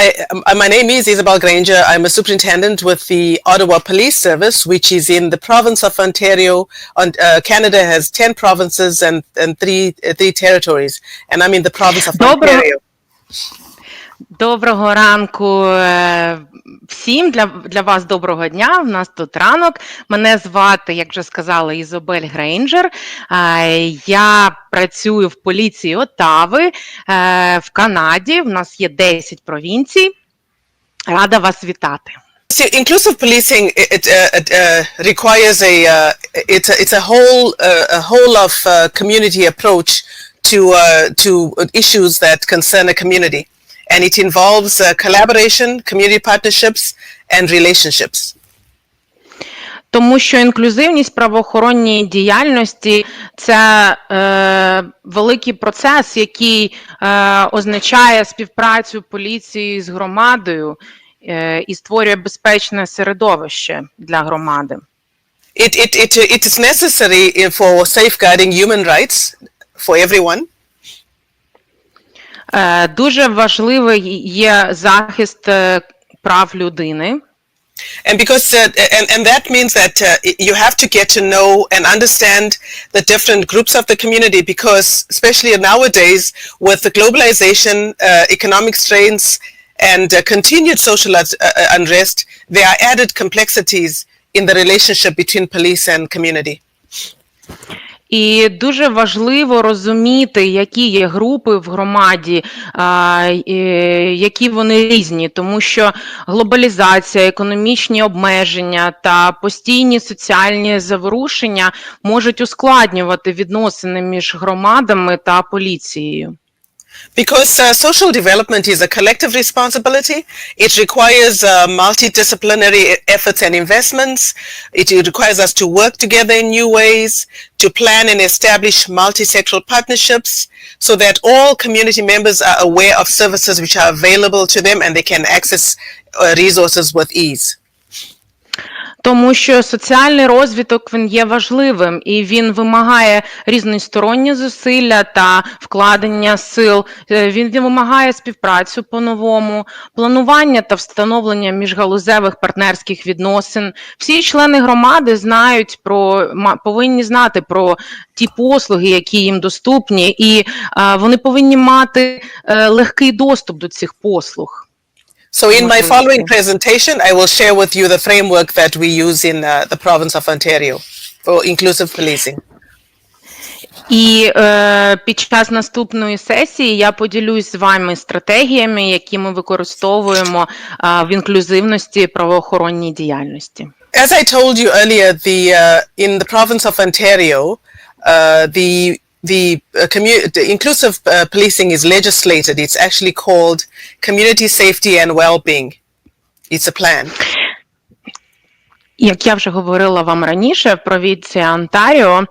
I, um, my name is Isabel Granger. I'm a superintendent with the Ottawa Police Service, which is in the province of Ontario. On, uh, Canada has 10 provinces and, and three, uh, three territories, and I'm in the province of Dobro. Ontario. Доброго ранку е, всім. Для, для вас доброго дня. У нас тут ранок. Мене звати, як вже сказала, Ізобель Грейнджер. Е, Я працюю в поліції Отави е, в Канаді. У нас є 10 провінцій. Рада вас вітати. See, inclusive policing it, uh, it uh, requires a uh, it's a, it's a whole uh, a whole of uh, community approach to uh, to issues that concern a community, and it involves uh, collaboration, community partnerships, and relationships. Тому що інклюзивність правоохоронній діяльності це е, великий процес, який е, означає співпрацю поліції з громадою е, і створює безпечне середовище для громади. It it it it is necessary for safeguarding human rights for everyone. Е, дуже важливий є захист е, прав людини. And because uh, and and that means that uh, you have to get to know and understand the different groups of the community because especially nowadays with the globalization, uh, economic strains, and uh, continued social uh, uh, unrest, there are added complexities in the relationship between police and community. І дуже важливо розуміти, які є групи в громаді, які вони різні, тому що глобалізація, економічні обмеження та постійні соціальні заворушення можуть ускладнювати відносини між громадами та поліцією. Because uh, social development is a collective responsibility, it requires uh, multidisciplinary efforts and investments. It requires us to work together in new ways, to plan and establish multi-sectoral partnerships so that all community members are aware of services which are available to them and they can access uh, resources with ease. Тому що соціальний розвиток він є важливим і він вимагає різносторонні зусилля та вкладення сил. Е, Він вимагає співпрацю по-новому, планування та встановлення міжгалузевих партнерських відносин. Всі члени громади знають про повинні знати про ті послуги, які їм доступні, і е, вони повинні мати е, легкий доступ до цих послуг. So in my Wonderful. following presentation, I will share with you the framework that we use in uh, the province of Ontario for inclusive policing. І е, під час наступної сесії я поділюсь з вами стратегіями, які ми використовуємо е, в інклюзивності правоохоронній діяльності. As I told you earlier, the uh, in the province of Ontario, uh, the the uh, commu- the inclusive uh, policing is legislated. It's actually called community safety and well-being. It's a plan. Як я вже говорила вам раніше, в провінції Онтаріо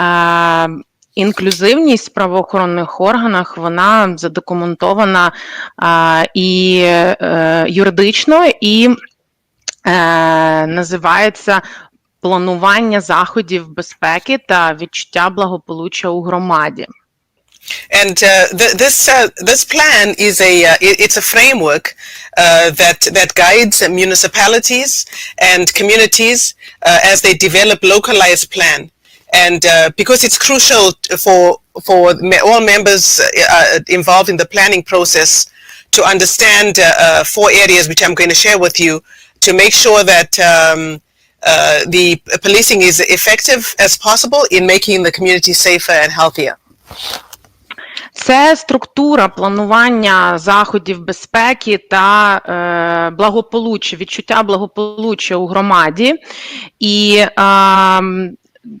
е, інклюзивність в правоохоронних органах вона задокументована е, і е, юридично, і е, називається планування заходів безпеки та відчуття благополуччя у громаді. And uh, th- this uh, this plan is a uh, it- it's a framework uh, that that guides municipalities and communities uh, as they develop localized plan. And uh, because it's crucial t- for for me- all members uh, uh, involved in the planning process to understand uh, uh, four areas which I'm going to share with you to make sure that um, uh, the policing is effective as possible in making the community safer and healthier. Це структура планування заходів безпеки та е, благополуччя, відчуття благополуччя у громаді. І е,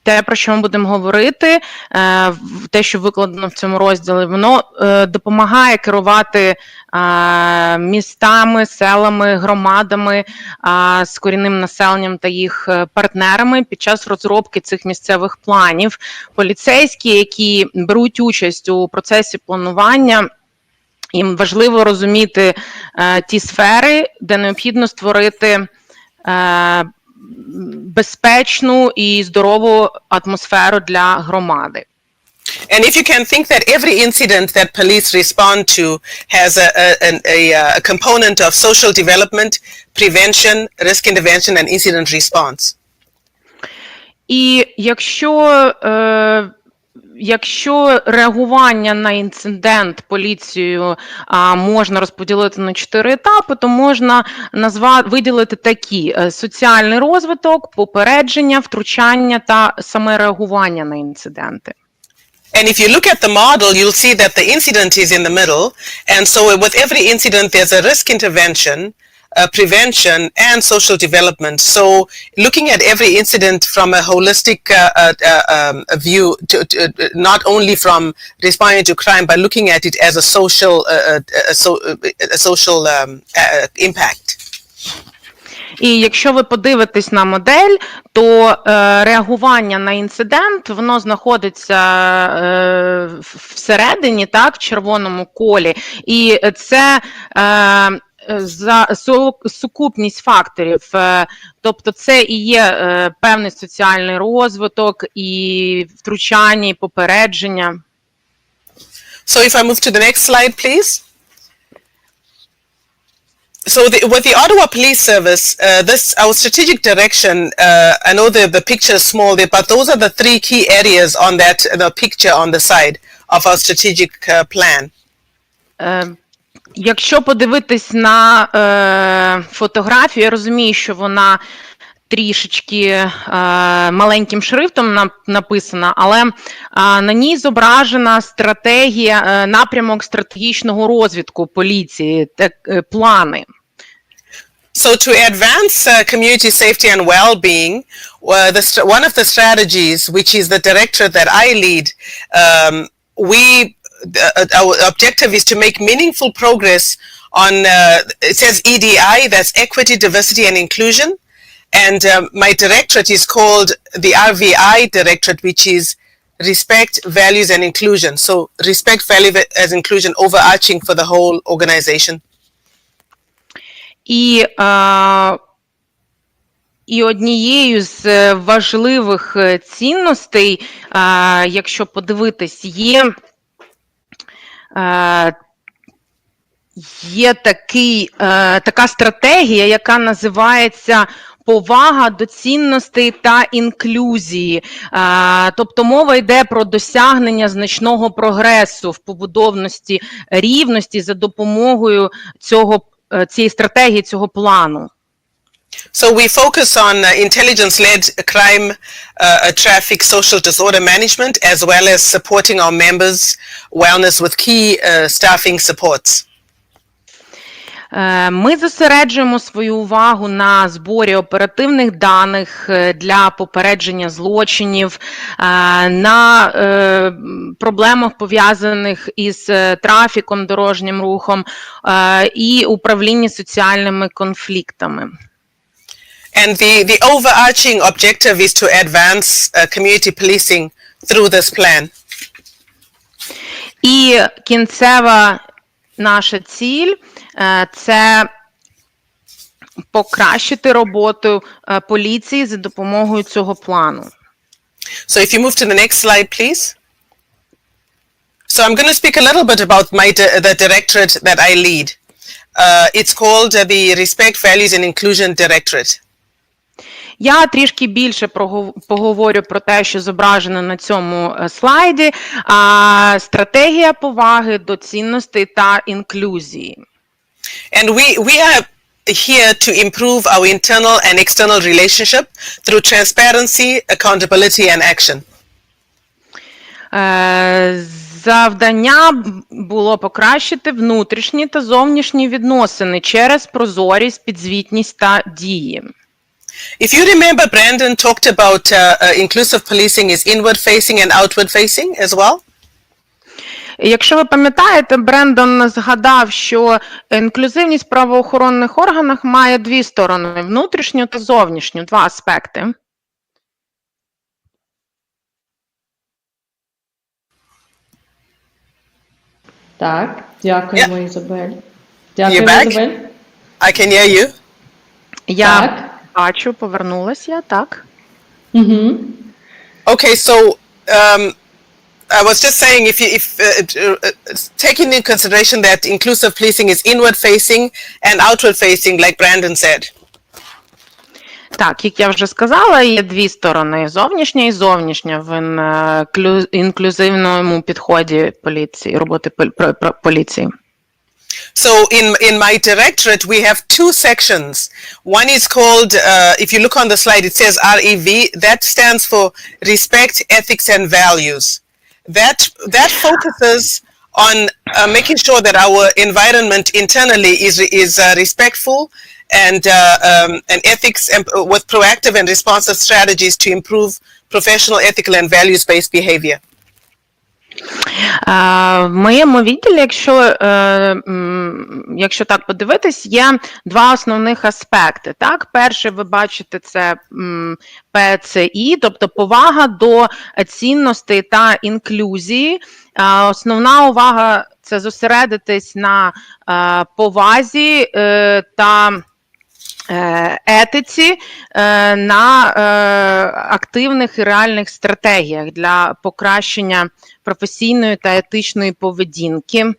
те, про що ми будемо говорити, е, те, що викладено в цьому розділі, воно е, допомагає керувати е, містами, селами, громадами з корінним населенням та їх партнерами під час розробки цих місцевих планів. Поліцейські, які беруть участь у процесі планування. Їм важливо розуміти е, ті сфери, де необхідно створити е, безпечну і здорову атмосферу для громади. And if you can think that every incident that police respond to has a, a, a, uh, a component of social development, prevention, risk intervention, and incident response. І якщо, е, якщо реагування на інцидент поліцією а, можна розподілити на чотири етапи, то можна назва, виділити такі: е, соціальний розвиток, попередження, втручання та саме реагування на інциденти. And if you look at the model, you'll see that the incident is in the middle. And so with every incident, there's a risk intervention, uh, prevention, and social development. So looking at every incident from a holistic uh, uh, uh, um, view, to, to, uh, not only from responding to crime, but looking at it as a social, uh, uh, a, so, uh, a social um, uh, impact. І якщо ви подивитесь на модель, то е, реагування на інцидент воно знаходиться е, всередині, так, в червоному колі, і це е, за сукупність факторів. Е, тобто, це і є е, певний соціальний розвиток, і втручання, і попередження. So if I move to the next slide, please. So the, with the Ottawa Police Service, uh, this our strategic direction. Uh, I know the the picture is small there, but those are the three key areas on that the picture on the side of our strategic uh, plan. Е, Якщо подивитись на е, фотографію, я розумію, що вона трішечки е, маленьким шрифтом на- написана, але е, на ній зображена стратегія, е, напрямок стратегічного розвитку поліції, так, е, плани. So to advance uh, community safety and well-being, uh, the, one of the strategies, which is the directorate that I lead, um, we our objective is to make meaningful progress on. Uh, it says EDI, that's equity, diversity, and inclusion, and um, my directorate is called the RVI directorate, which is respect, values, and inclusion. So respect, value, as inclusion, overarching for the whole organization. І, е, і однією з е, важливих е, цінностей, е, якщо подивитись, є, е, є такий, е, така стратегія, яка називається. Повага до цінностей та інклюзії, тобто мова йде про досягнення значного прогресу в побудовності рівності за допомогою цього е, цієї стратегії, цього плану. So we focus on uh, intelligence-led crime, uh, uh, traffic, social disorder management, as well as supporting our members' wellness with key uh, staffing supports. Е, Ми зосереджуємо свою увагу на зборі оперативних даних е, для попередження злочинів, е, на проблемах пов'язаних із трафіком, дорожнім рухом і управлінні соціальними конфліктами. And the, the overarching objective is to advance uh, community policing through this plan. І кінцева наша ціль е, це покращити роботу е, поліції за допомогою цього плану. So if you move to the next slide, please. So I'm going to speak a little bit about my di- the directorate that I lead. Uh, it's called uh, the Respect, Values and Inclusion Directorate. Я трішки більше поговорю про те, що зображено на цьому е, слайді. А, стратегія поваги до цінностей та інклюзії. And we, we are here to improve our internal and external relationship through transparency, accountability, and action. Е, Завдання було покращити внутрішні та зовнішні відносини через прозорість, підзвітність та дії. If you remember, Brandon talked about uh, uh, inclusive policing is inward facing and outward facing as well. Якщо ви пам'ятаєте, Брендон згадав, що інклюзивність в правоохоронних органах має дві сторони: внутрішню та зовнішню, два аспекти. Так, дякуємо, Ізабель. Дякуємо. Ізабель. I can hear you. Я Так. Бачу, повернулася я так. Угу. Okay, so um, I was just saying, if you, if uh, uh, uh, taking into consideration that inclusive policing is inward facing and outward facing, like Brandon said. Так, як я вже сказала, є дві сторони: зовнішня і зовнішня в ін- інклюзивному підході поліції, роботи пол- про- про- поліції. So in in my directorate, we have two sections. One is called, uh, if you look on the slide, it says REV. That stands for Respect, Ethics, and Values. That that focuses on uh, making sure that our environment internally is is uh, respectful and uh, um, and ethics and uh, with proactive and responsive strategies to improve professional, ethical, and values-based behavior. В моєму відділі, якщо, е, якщо так подивитись, є два основних аспекти. Так, перший ви бачите це ПЦІ, тобто повага до цінностей та інклюзії. Основна увага це зосередитись на е, повазі е, та етиці е, на е, активних і реальних стратегіях для покращення професійної та етичної поведінки е,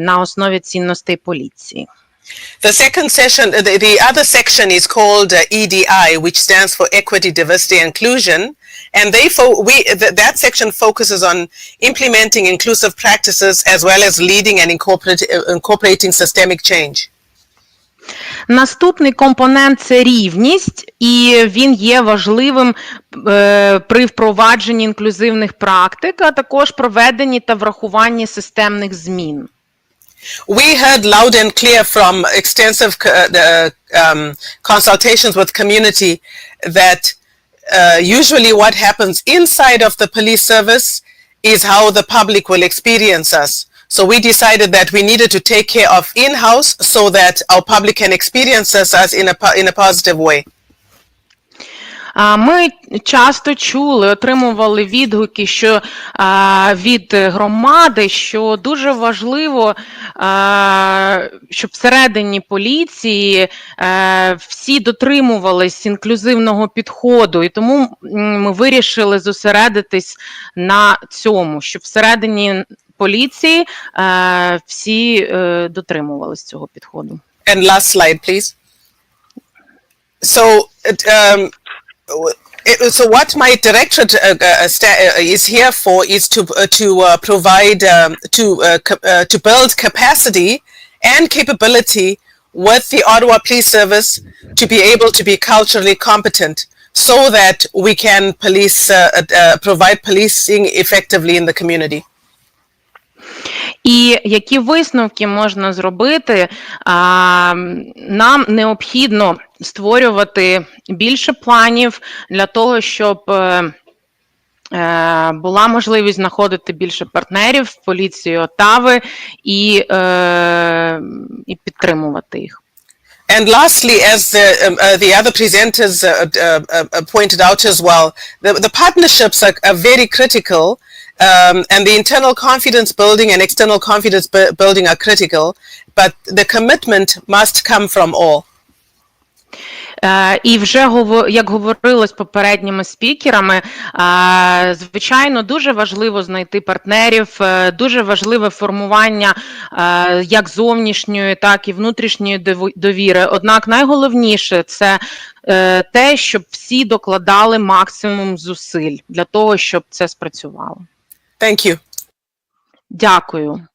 на основі цінностей поліції. The second session, uh, the, the other section is called uh, EDI, which stands for Equity, Diversity, Inclusion. And they fo- we th- that section focuses on implementing inclusive practices as well as leading and incorporate- uh, incorporating systemic change. Наступний компонент це рівність, і він є важливим е, при впровадженні інклюзивних практик, а також проведенні та врахуванні системних змін. We heard loud and clear from extensive uh, um, consultations with community that uh, usually what happens inside of the police service is how the public will experience us. So we decided that we needed to take care of in-house so that our public can experience us in a, in a positive way. А, Ми часто чули, отримували відгуки, що від громади, що дуже важливо, щоб всередині поліції всі дотримувались інклюзивного підходу, і тому ми вирішили зосередитись на цьому, щоб всередині поліції е, всі е, дотримувались цього підходу. And last slide, please. So, it, um, w- it- so what my directorate uh, uh, sta- uh, is here for is to uh, to uh, provide um, to uh, ca- uh, to build capacity and capability with the Ottawa Police Service to be able to be culturally competent, so that we can police uh, uh, uh, provide policing effectively in the community. І які висновки можна зробити? Нам необхідно створювати більше планів для того, щоб е, е, була можливість знаходити більше партнерів в поліції Отави і, е, і підтримувати їх. And lastly, as the, um, uh, the other presenters uh, uh, uh, pointed out as well, the, the partnerships are, are very critical, um, and the internal confidence building and external confidence bu- building are critical, but the commitment must come from all. Е, І вже як говорилось попередніми спікерами, е, звичайно, дуже важливо знайти партнерів, е, дуже важливе формування як зовнішньої, так і внутрішньої довіри. Однак найголовніше це те, щоб всі докладали максимум зусиль для того, щоб це спрацювало. Thank you. Дякую.